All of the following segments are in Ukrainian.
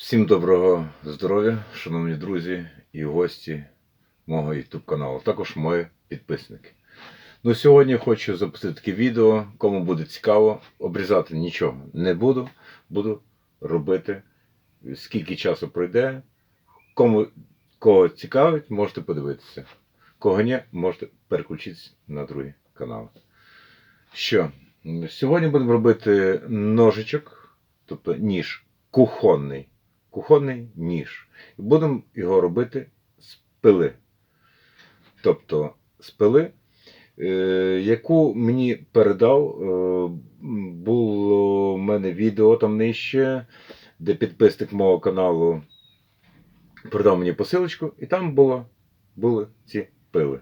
Всім доброго здоров'я, шановні друзі і гості мого YouTube каналу, також мої підписники. Ну, сьогодні хочу запустити таке відео, кому буде цікаво, обрізати нічого не буду. Буду робити скільки часу пройде. Кому кого цікавить, можете подивитися. Кого ні, можете переключитися на другий канал. Що? Сьогодні будемо робити ножичок, тобто ніж кухонний кухонний ніж. І будемо його робити з пили. Тобто з пили, е, яку мені передав, е, було в мене відео там нижче, де підписник мого каналу передав мені посилочку, і там було, були ці пили.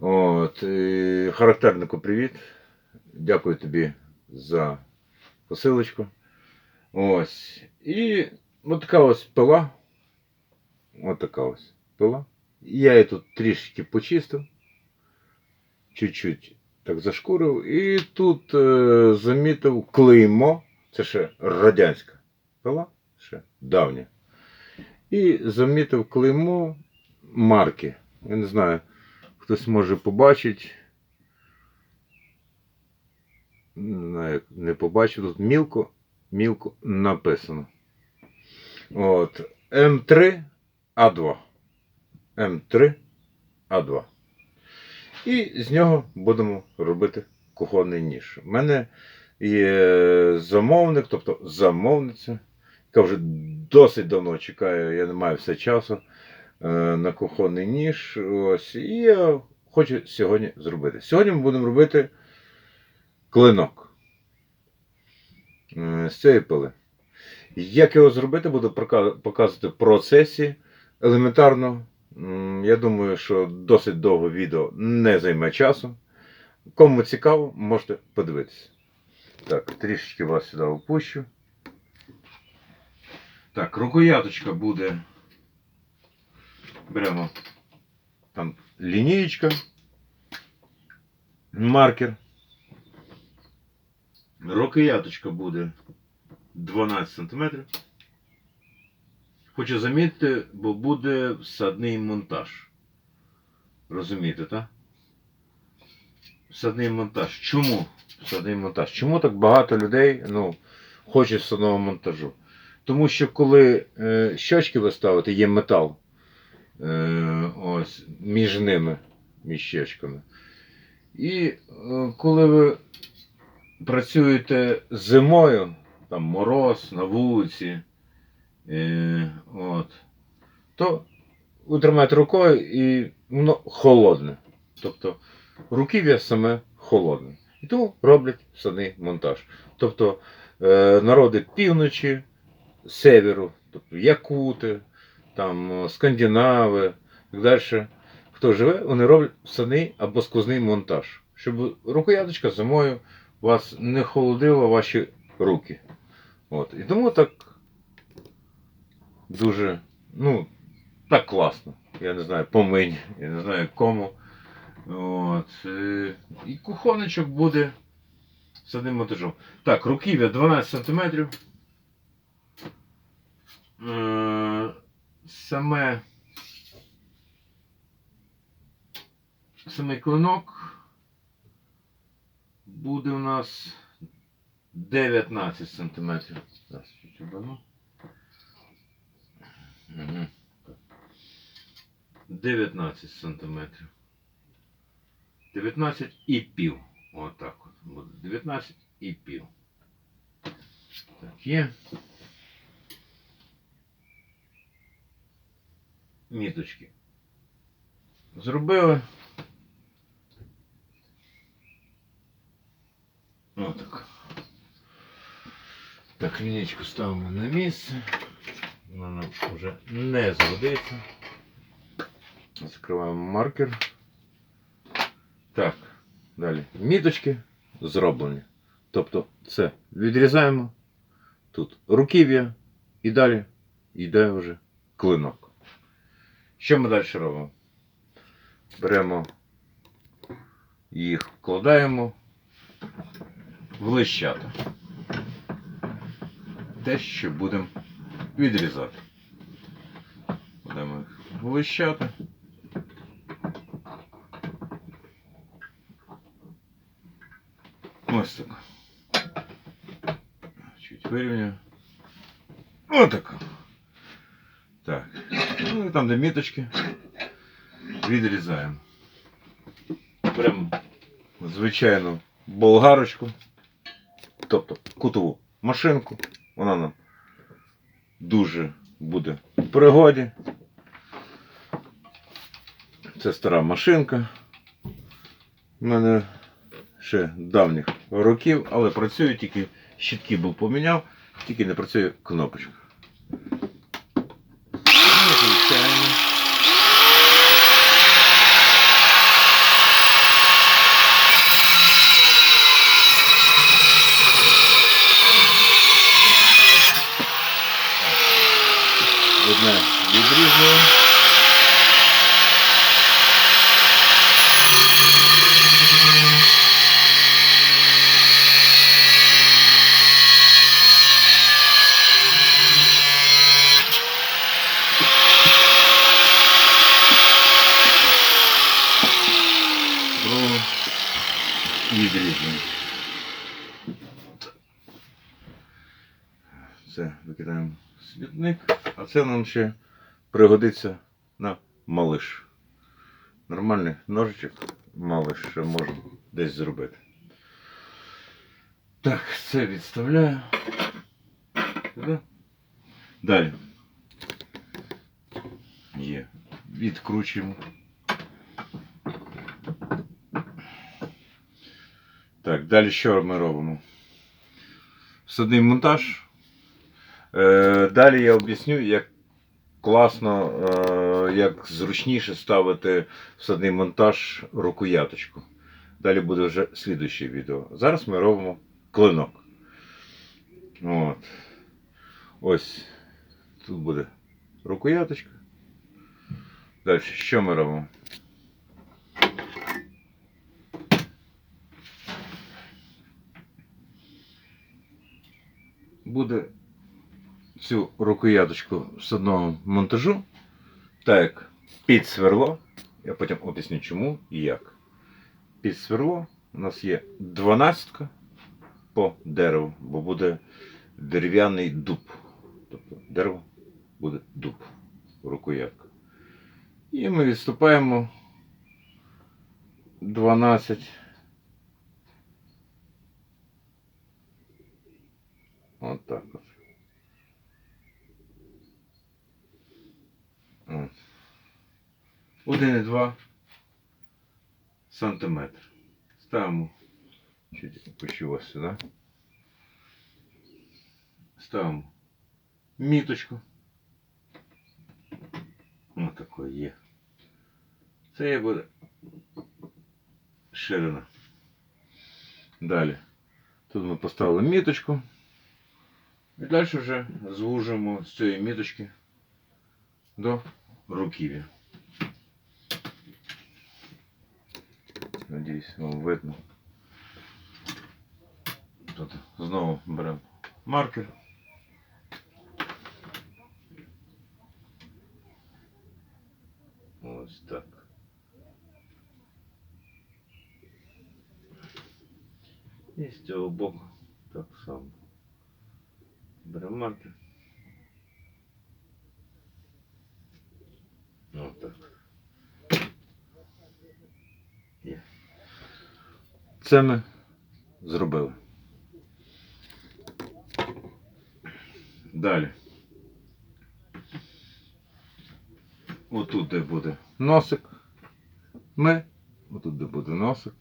От, е, характернику привіт. Дякую тобі за посилочку. Ось. І Ось така ось пила. Ось така ось пила. Я її тут трішки почистив. Чуть-чуть так зашкурив. І тут е, замітив клеймо. Це ще радянська пила, ще давня. І замітив клеймо марки. Я не знаю, хтось може побачити. Як не побачив. Тут мілко, мілко написано. От. М3 А2. М3 А2. І з нього будемо робити кухонний ніж. У мене є замовник, тобто замовниця, яка вже досить давно чекає, я не маю все часу е, на кухонний ніж. Ось. І я хочу сьогодні зробити. Сьогодні ми будемо робити клинок е, з цієї пили. Як його зробити, буду показувати в процесі. Елементарно, я думаю, що досить довго відео не займе часу. Кому цікаво, можете подивитися. Так, трішечки вас сюди опущу. Так, рукояточка буде. Беремо там лінієчка, маркер. Рукояточка буде 12 см. Хочу замітити, бо буде всадний монтаж. Розумієте, так? Всадний монтаж. Чому всадний монтаж? Чому так багато людей ну, хоче всадного монтажу? Тому що коли е, щочки ви ставите, є метал е, ось, між ними, між щечками. І е, коли ви працюєте зимою, там мороз на вулиці, е, от, то ви тримаєте рукою і воно холодне. Тобто руків'я саме холодне. І тому роблять самий монтаж. Тобто е, народи півночі, северу, тобто якути, там, скандинави так далі. Хто живе, вони роблять саний або сквозний монтаж. Щоб рукояточка зимою вас не холодила ваші руки. От. І тому так дуже, ну, так класно. Я не знаю, по мені, я не знаю кому. От. е, І кухонечок буде з одним монтажом. Так, руків'я 12 см. Е, Саме самий клинок буде у нас 19 сантиметрів. Зараз чуть оберну. Угу. 19 сантиметрів. 19 і пів. Отак от буде. 19 і пів. Так, є. Міточки. Зробили. Отак. Так, лінічку ставимо на місце. Вона вже не згодиться. Закриваємо маркер. Так, далі. Міточки зроблені. Тобто це відрізаємо. Тут руків'я і далі йде вже клинок. Що ми далі робимо? Беремо їх, вкладаємо в лищата те, що будемо відрізати. Будемо їх вищати. Ось так. Чуть вирівнюю. Отак. Так. Ну і там, де міточки, відрізаємо. Прям звичайну болгарочку. Тобто кутову машинку. Вона нам дуже буде в пригоді. Це стара машинка. У мене ще давніх років, але працює тільки щитки був поміняв, тільки не працює кнопочка. Ну, звичайно. Одне відрізуємо. Другу відрізуємо. Це викидаємо в смітник, а це нам ще пригодиться на малиш. Нормальний ножичок малиш ще можна десь зробити. Так, це відставляю. Далі. Є. Відкручуємо. Так, далі що ми робимо? Всадний монтаж. Е, далі я об'ясню, як класно, е, як зручніше ставити всадний монтаж рукояточку. Далі буде вже слідуюче відео. Зараз ми робимо клинок. От. Ось тут буде рукояточка. Далі, що ми робимо? Буде цю рукояточку з одного монтажу, так під сверло. Я потім об'ясню чому і як. Під сверло у нас є 12 по дереву, бо буде дерев'яний дуб. Тобто дерево буде дуб, рукоятка. І ми відступаємо 12. От так от. От. 1,2 сантиметр. Ставимо чуть опущу ось сюди. Ставимо міточку. Ось такої є. Це буде ширина. Далі. Тут ми поставили міточку. І далі вже звужуємо з цієї міточки до руків'я. Надіюсь, вам видно. Тут знову беремо маркер. Ось так. І з цього боку так само. Беремо маркер. Це ми зробили. Далі. Отут, де буде носик. Ми, отут, де буде носик.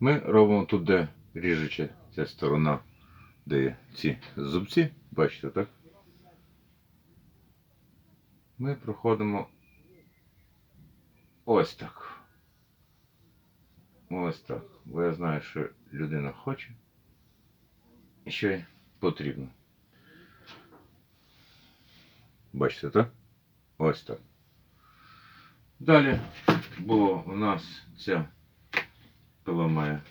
Ми робимо тут, де ріжуча ця сторона, де є ці зубці. Бачите, так? Ми проходимо ось так. Ось так. Бо я знаю, що людина хоче і що потрібно. Бачите, так? Ось так. Далі, бо у нас ця пила має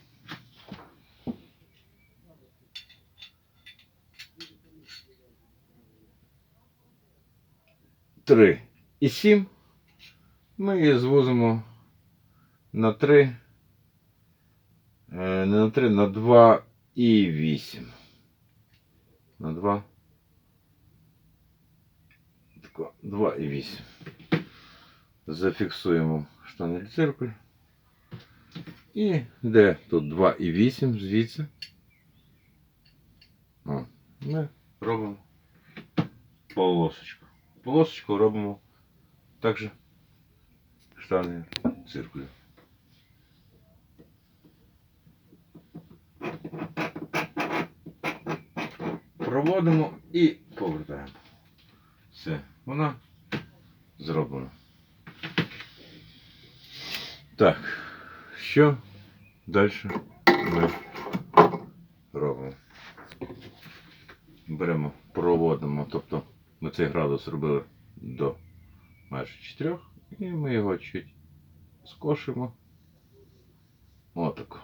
3 і 7 ми її звозимо на 3. Е, Не на 3, на 2 і 8. На 2. Тако, 2 і 8. Зафіксуємо штанель циркуль. І де тут 2 і 8 звідси. О, ми робимо полосочку. Полосочку робимо також штани циркулю. Проводимо і повертаємо. Все, вона зроблена. Так, що далі ми робимо? Беремо, проводимо, тобто ми цей градус робили до майже 4 і ми його чуть скошимо. Отак.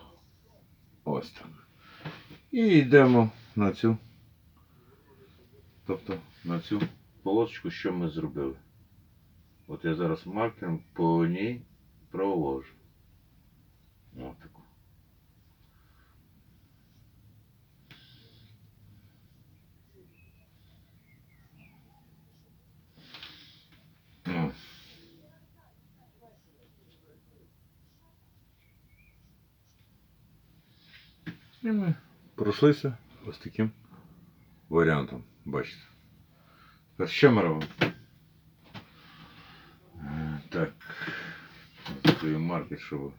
Ось так. І йдемо на цю. Тобто на цю полосочку, що ми зробили. От я зараз маркером по ній проложу. Отаку. О. І ми пройшлися ось таким варіантом, бачите. Тепер що ми робимо? Е, Так. Маркер, щоб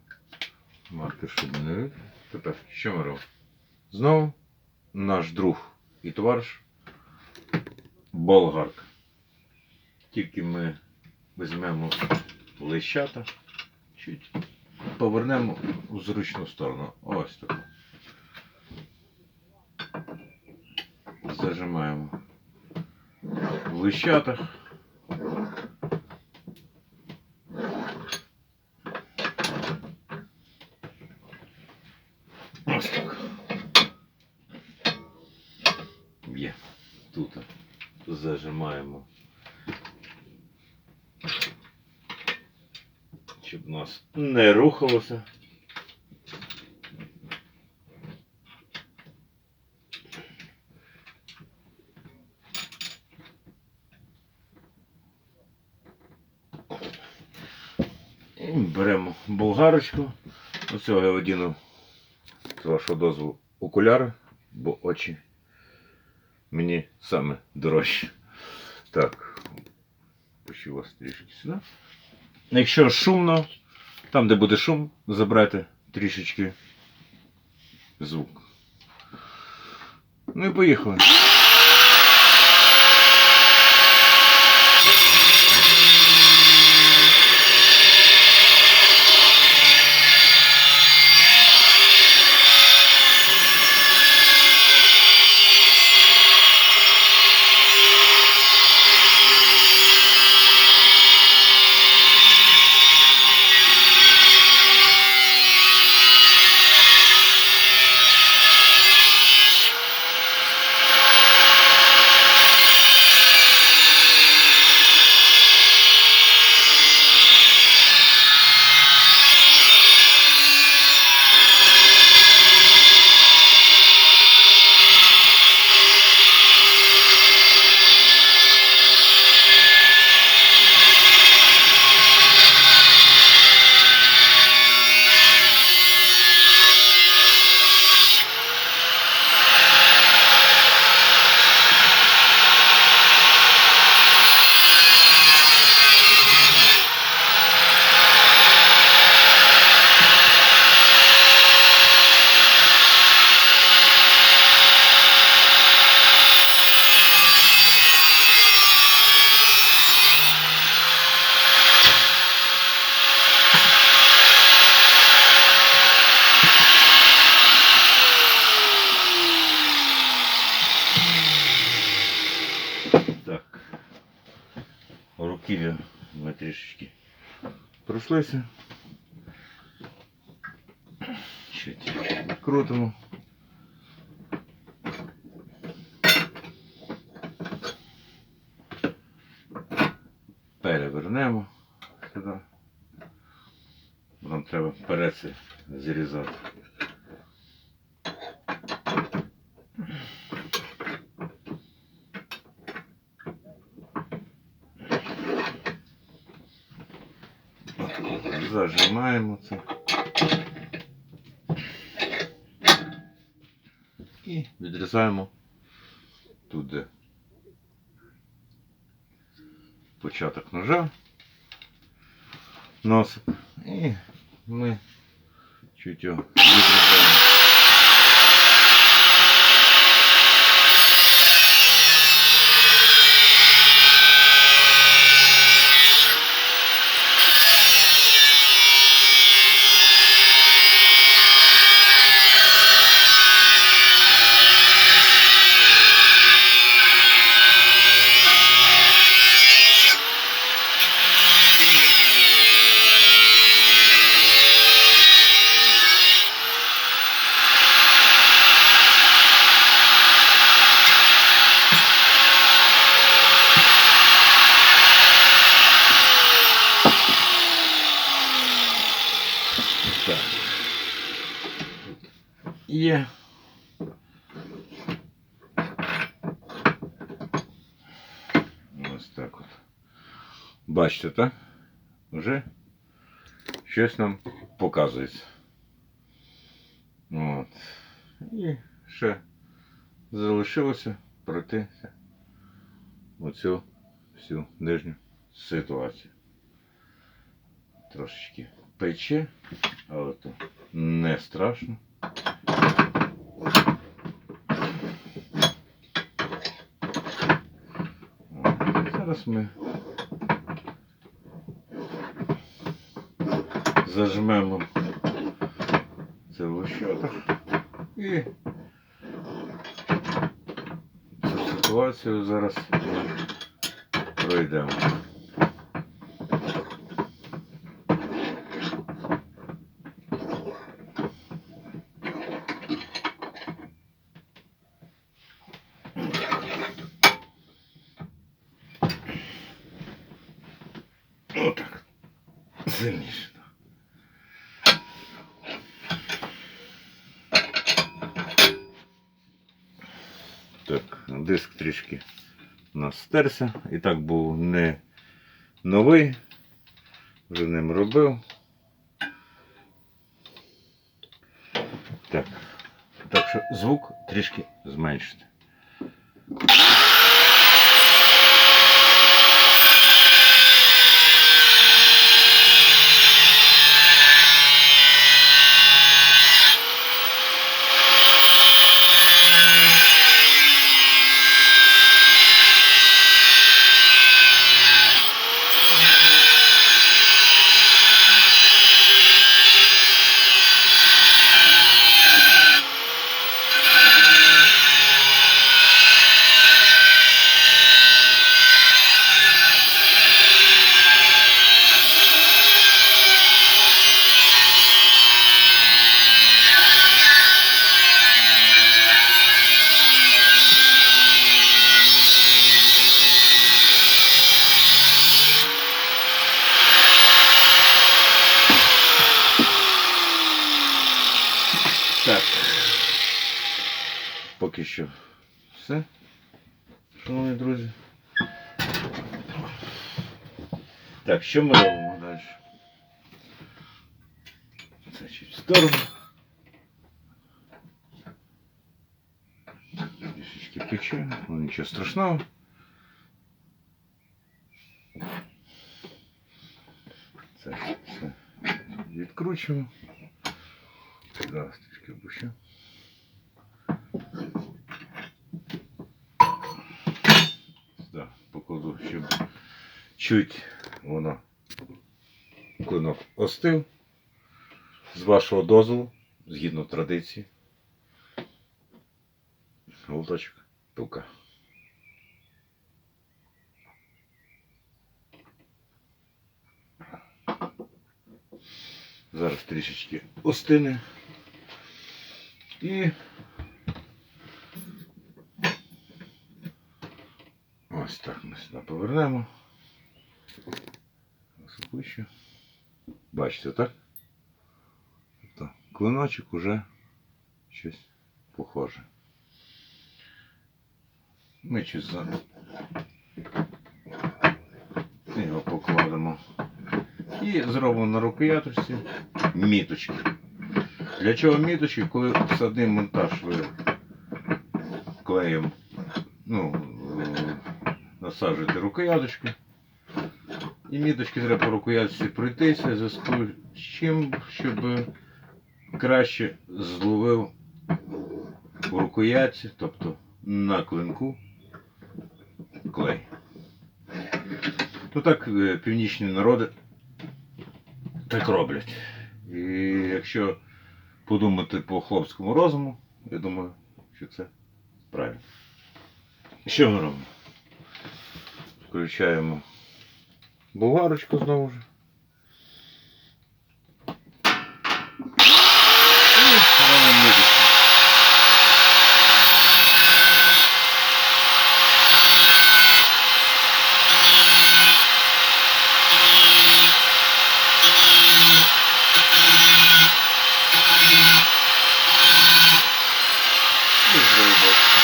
маркер, щоб не. Тепер ми робимо? Знову наш друг і товариш болгарка. Тільки ми візьмемо лищата, чуть повернемо у зручну сторону. Ось так. Зажимаємо в лищатах. Ось так. Є. Тут зажимаємо. Щоб нас не рухалося. І беремо болгарочку. Оцього я одіну з вашого дозволу окуляри, бо очі мені саме дорожчі. Так, пущу вас трішки сюди. Якщо шумно, там, де буде шум, забрати трішечки звук. Ну і поїхали. Руків'я ми трішечки пройшлися. Чуть крутимо. перевернемо сюди. Нам треба переці зрізати. Отак, Зажимаємо це. І відрізаємо туди початок ножа, носик. І ми чуть його відрізаємо. Так. Є. Ось так от. Бачите, так? Вже щось нам показується. От. І ще залишилося пройти оцю всю нижню ситуацію. Трошечки пече, але то не страшно. Зараз ми зажмемо це в щотах і цю ситуацію зараз пройдемо. Отак. Сильніше. Так, диск трішки у нас стерся. І так був не новий. Вже ним робив. Так. Так що звук трішки зменшити. Поки що все. Шановні друзі. Так, що ми робимо далі? Це чуть в сторону. Трішечки пече, ну нічого страшного. Це все відкручуємо. Зараз трішки опущу. Да, покладу, щоб чуть воно клинок остив. З вашого дозволу, згідно традиції. Голточок, пилка. Зараз трішечки остине. І ось так ми сюди повернемо. спущу. Бачите, так? Тобто клиночок уже щось похоже. Ми щось за... його покладемо. І зробимо на рукояточці міточки. Для чого міточки, коли всадний монтаж ви клеєм ну, насаджуєте рукояточки. І міточки треба по рукоятці пройтися зв'язку з чим, щоб краще зловив у рукоятці, тобто на клинку клей. Ну так е, північні народи так роблять. І якщо подумати по хлопському розуму, я думаю, що це правильно. Що ми робимо? Включаємо болгарочку знову ж. І робимо ниточку. І з другого боку.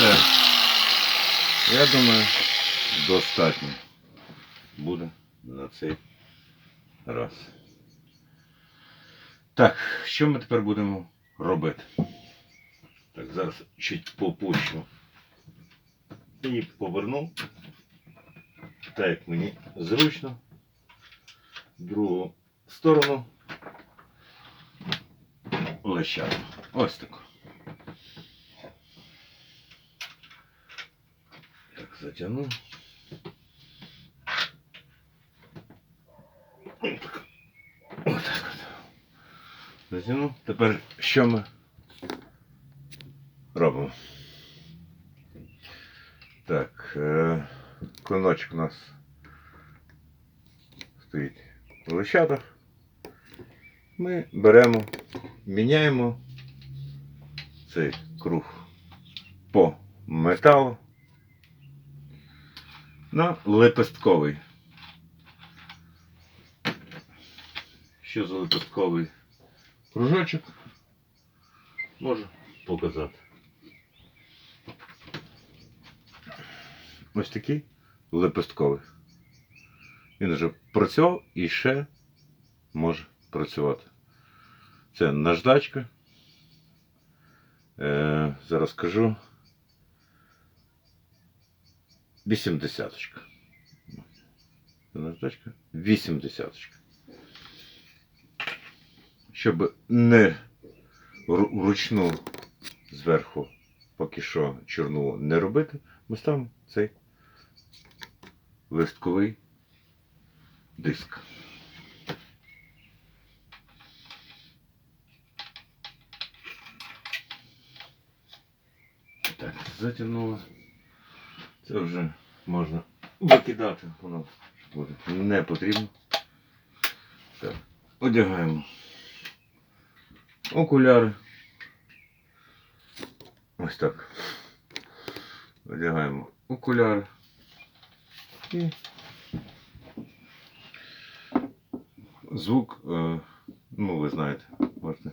Все. Я думаю, достатньо буде на цей раз. Так, що ми тепер будемо робити? Так, зараз чуть попущу. І поверну. Так як мені зручно. Другу сторону. Лещата. Ось так. Так, затягну. Отак. Отак от. Затягну. Тепер що ми робимо? Так, е, клиночок у нас стоїть в лещатах. Ми беремо, міняємо цей круг по металу на лепестковий. Що за лепестковий кружочок? Можу показати. Ось такий лепестковий. Він вже працював і ще може працювати. Це наждачка. Е, зараз кажу. 80. Це наждачка. 80. Щоб не вручну зверху поки що чорну не робити, ми ставимо цей листковий диск. Так, затягнуло. Це вже можна викидати, воно буде не потрібно. Так, одягаємо окуляри. Ось так. Одягаємо окуляри. І звук, е, ну ви знаєте, можете.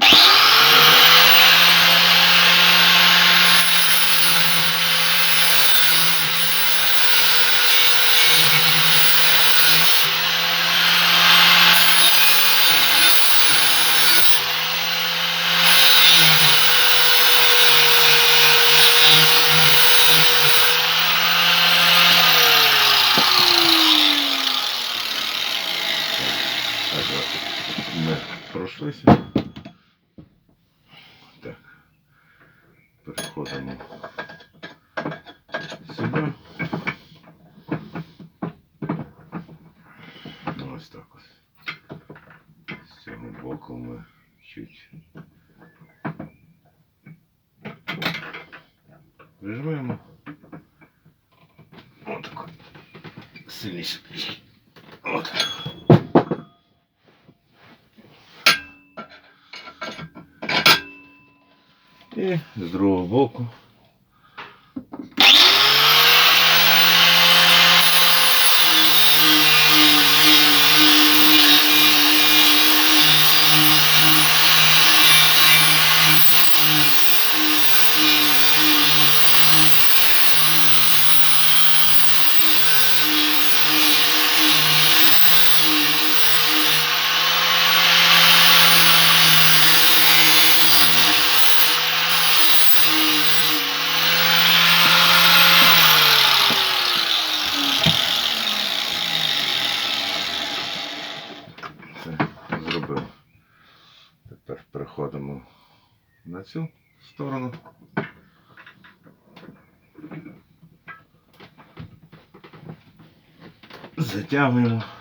Так, ось ми пройшлися. Так. Переходимо сюди. Ну, ось так ось. З цього боку ми чуть прижмемо. сильніше трішки. От. І з другого боку. Це зробив. Тепер переходимо на цю сторону. Затягуємо. Отак.